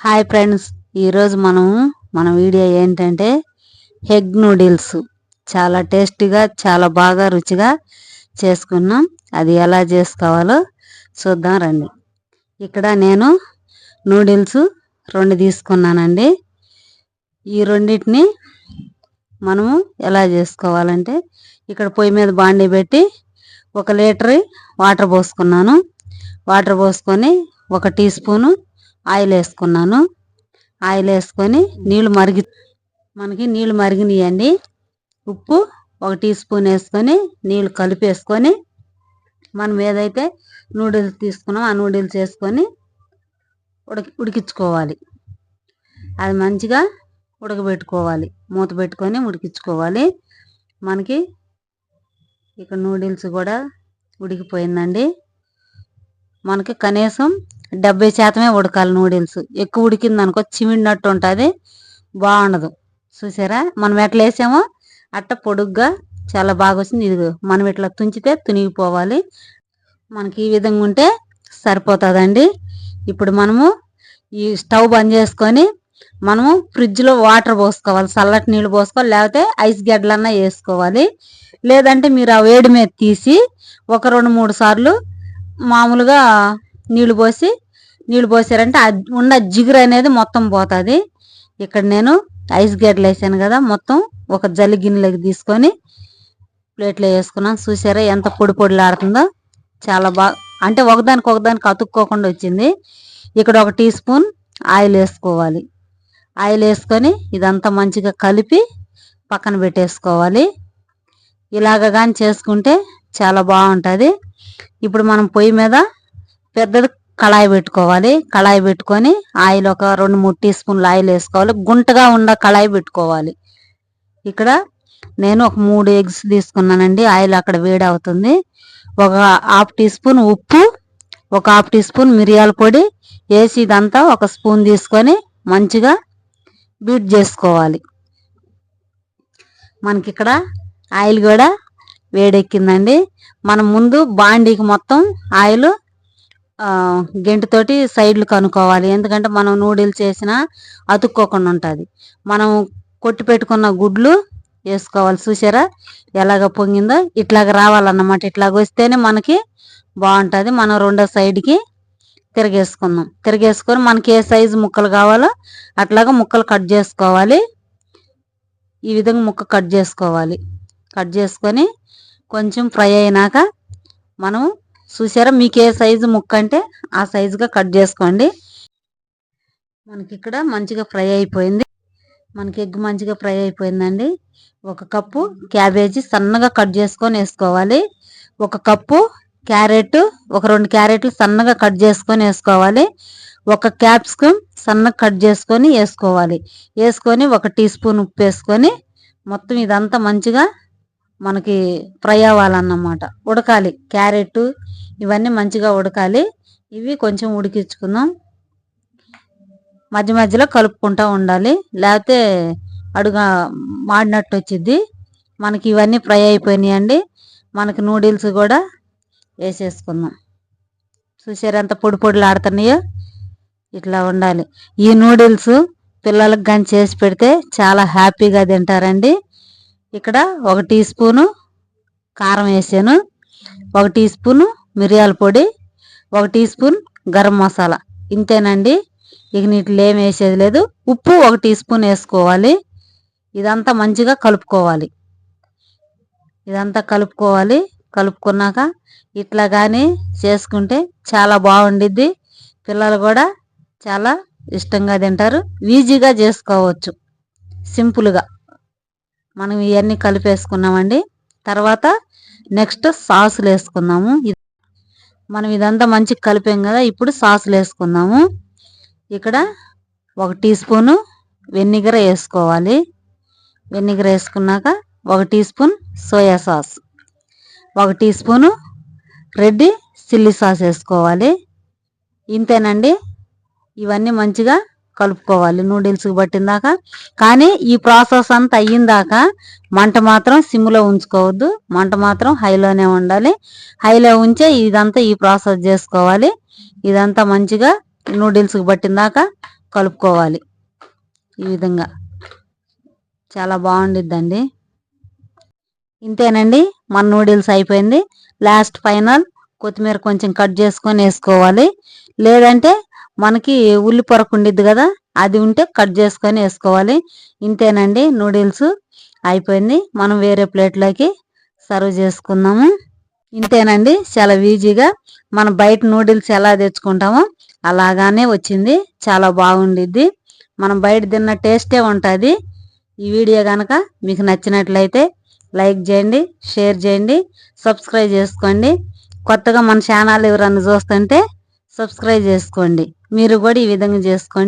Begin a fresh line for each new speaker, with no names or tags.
Hi friends ఈరోజు మనం మన వీడియో ఏంటంటే ఎగ్ నూడిల్స్. చాలా టేస్టీగా చాలా బాగా రుచిగా చేసుకున్నాం. అది ఎలా చేసుకోవాలో చూద్దాం రండి. ఇక్కడ నేను నూడిల్స్ రెండు తీసుకున్నానండి. ఈ రెండింటిని మనము ఎలా చేసుకోవాలంటే ఇక్కడ పొయ్యి మీద బాండీ పెట్టి ఒక లీటర్ వాటర్ పోసుకున్నాను. వాటర్ పోసుకొని ఒక టీ స్పూను ఆయిల్ వేసుకున్నాను ఆయిల్ వేసుకొని నీళ్ళు మరిగి మనకి నీళ్ళు మరిగినాయండి. ఉప్పు ఒక టీ స్పూన్ వేసుకొని నీళ్ళు కలిపేసుకొని మనం ఏదైతే నూడిల్స్ తీసుకున్నామో ఆ నూడిల్స్ వేసుకొని ఉడకి ఉడికించుకోవాలి. అది మంచిగా ఉడకబెట్టుకోవాలి. మూత పెట్టుకొని ఉడికించుకోవాలి. మనకి ఇక నూడిల్స్ కూడా ఉడికిపోయిందండి. మనకి కనీసం డెబ్బై శాతమే ఉడకాలి నూడిల్స్. ఎక్కువ ఉడికింది అనుకో చిమిడినట్టు ఉంటుంది. బాగుండదు. చూసారా? మనం ఎట్లా వేసామో అట్ట పొడుగ్గా చాలా బాగా వచ్చింది. ఇది మనం ఇట్లా తుంచితే తునిగిపోవాలి. మనకి ఈ విధంగా ఉంటే సరిపోతుందండి. ఇప్పుడు మనము ఈ స్టవ్ బంద్ చేసుకొని మనము ఫ్రిడ్జ్లో వాటర్ పోసుకోవాలి. చల్లటి నీళ్ళు పోసుకోవాలి. లేకపోతే ఐస్ గడ్డలన్నా వేసుకోవాలి. లేదంటే మీరు ఆ వేడి మీద తీసి ఒక రెండు మూడు సార్లు మామూలుగా నీళ్ళు పోసి నీళ్ళు పోసారంటే ఉన్న జిగురు అనేది మొత్తం పోతుంది. ఇక్కడ నేను ఐస్ గడ్డలు వేసాను కదా మొత్తం ఒక జల్లి గిన్నెలోకి తీసుకొని ప్లేట్లో వేసుకున్నాను. చూసారా ఎంత పొడి పొడిలాడుతుందో. చాలా బాగా అంటే ఒకదానికి ఒకదానికి అతుక్కోకుండా వచ్చింది. ఇక్కడ ఒక టీ స్పూన్ ఆయిల్ వేసుకోవాలి. ఆయిల్ వేసుకొని ఇదంతా మంచిగా కలిపి పక్కన పెట్టేసుకోవాలి. ఇలాగ కానీ చేసుకుంటే చాలా బాగుంటుంది. ఇప్పుడు మనం పొయ్యి మీద పెద్దది కళాయి పెట్టుకోవాలి. కళాయి పెట్టుకొని ఆయిల్ ఒక రెండు మూడు టీ స్పూన్లు ఆయిల్ వేసుకోవాలి. గుంటగా ఉన్న కళాయి పెట్టుకోవాలి. ఇక్కడ నేను ఒక మూడు ఎగ్స్ తీసుకున్నానండి. ఆయిల్ అక్కడ వేడి అవుతుంది ఒక హాఫ్ టీ స్పూన్ ఉప్పు ఒక హాఫ్ టీ స్పూన్ మిరియాల పొడి వేసి ఇదంతా ఒక స్పూన్ తీసుకొని మంచిగా బీట్ చేసుకోవాలి. మనకి ఇక్కడ ఆయిల్ కూడా వేడెక్కిందండి. మనం ముందు బాండీకి మొత్తం ఆయిల్ గెంటుతోటి సైడ్లు కనుక్కోవాలి. ఎందుకంటే మనం నూడిల్స్ చేసినా అతుక్కోకుండా ఉంటుంది. మనం కొట్టి పెట్టుకున్న గుడ్లు వేసుకోవాలి. చూసారా ఎలాగ పొంగిందో ఇట్లాగ రావాలన్నమాట. ఇట్లాగ వస్తేనే మనకి బాగుంటుంది. మనం రెండో సైడ్కి తిరగేసుకుందాం. తిరగేసుకొని మనకి ఏ సైజు ముక్కలు కావాలో అట్లాగా ముక్కలు కట్ చేసుకోవాలి. ఈ విధంగా ముక్క కట్ చేసుకోవాలి. కట్ చేసుకొని కొంచెం ఫ్రై అయినాక మనం చూసారా? మీకు ఏ సైజు ముక్క అంటే ఆ సైజుగా కట్ చేసుకోండి. మనకి ఇక్కడ మంచిగా ఫ్రై అయిపోయింది. మనకి ఎగ్ మంచిగా ఫ్రై అయిపోయిందండి. ఒక కప్పు క్యాబేజీ సన్నగా కట్ చేసుకొని వేసుకోవాలి. ఒక కప్పు క్యారెట్ ఒక రెండు క్యారెట్లు సన్నగా కట్ చేసుకొని వేసుకోవాలి. ఒక క్యాప్సికమ్ సన్నగా కట్ చేసుకొని వేసుకోవాలి. వేసుకొని ఒక టీ స్పూన్ ఉప్పు వేసుకొని మొత్తం ఇదంతా మంచిగా మనకి ఫ్రై అవ్వాలన్నమాట. ఉడకాలి. క్యారెట్ ఇవన్నీ మంచిగా ఉడకాలి. ఇవి కొంచెం ఉడికించుకుందాం. మధ్య మధ్యలో కలుపుకుంటూ ఉండాలి. లేకపోతే అడుగా మాడినట్టు వచ్చింది మనకి ఇవన్నీ ఫ్రై అయిపోయినాయి అండి మనకి నూడిల్స్ కూడా వేసేసుకుందాం. చూసారు ఎంత పొడి పొడిలాడుతున్నాయో? ఇట్లా ఉండాలి. ఈ నూడిల్స్ పిల్లలకు కానీ చేసి పెడితే చాలా హ్యాపీగా తింటారండి. ఇక్కడ ఒక టీ స్పూను కారం వేసాను. ఒక టీ స్పూను మిరియాల పొడి ఒక టీ స్పూన్ గరం మసాలా. ఇంతేనండి. ఇక నీటిలో ఏం వేసేది లేదు. ఉప్పు ఒక టీ స్పూన్ వేసుకోవాలి. ఇదంతా మంచిగా కలుపుకోవాలి. ఇదంతా కలుపుకోవాలి. కలుపుకున్నాక ఇట్లా కానీ చేసుకుంటే చాలా బాగుండిద్ది. పిల్లలు కూడా చాలా ఇష్టంగా తింటారు. ఈజీగా చేసుకోవచ్చు. సింపుల్గా. మనం ఇవన్నీ కలిపేసుకున్నామండి. తర్వాత నెక్స్ట్ సాసులు వేసుకుందాము. మనం ఇదంతా మంచిగా కలిపాం కదా ఇప్పుడు సాసులు వేసుకుందాము. ఇక్కడ ఒక టీ స్పూను వెనిగర్ వేసుకోవాలి. వెనిగర్ వేసుకున్నాక ఒక టీ స్పూన్ సోయా సాస్. ఒక teaspoon red chilli sauce వేసుకోవాలి. ఇంతేనండి. ఇవన్నీ మంచిగా కలుపుకోవాలి నూడిల్స్కి పట్టిందాక. కానీ ఈ ప్రాసెస్ అంతా అయ్యిందాక మంట మాత్రం సిమ్లో ఉంచుకోవద్దు. మంట మాత్రం హైలోనే ఉండాలి. హైలో ఉంచే ఇదంతా ఈ ప్రాసెస్ చేసుకోవాలి. ఇదంతా మంచిగా నూడిల్స్కి పట్టిందాక కలుపుకోవాలి. ఈ విధంగా. చాలా బాగుండిద్దండి. ఇంతేనండి. మన నూడిల్స్ అయిపోయింది. లాస్ట్ ఫైనల్ కొత్తిమీర కొంచెం కట్ చేసుకొని వేసుకోవాలి. లేదంటే మనకి ఉల్లి పొరకు ఉండిద్ది కదా అది ఉంటే కట్ చేసుకొని వేసుకోవాలి. ఇంతేనండి నూడిల్స్ అయిపోయింది. మనం వేరే ప్లేట్లోకి సర్వ్ చేసుకుందాము. ఇంతేనండి చాలా ఈజీగా మనం బయట నూడిల్స్ ఎలా తెచ్చుకుంటామో అలాగానే వచ్చింది. చాలా బాగుండిద్ది. మనం బయట తిన్న టేస్టే ఉంటుంది. ఈ వీడియో కనుక మీకు నచ్చినట్లయితే లైక్ చేయండి షేర్ చేయండి సబ్స్క్రైబ్ చేసుకోండి. కొత్తగా మన ఛానల్ ఎవరన్నా చూస్తుంటే సబ్స్క్రైబ్ చేసుకోండి. మీరు కూడా ఈ విధంగా చేసుకోండి.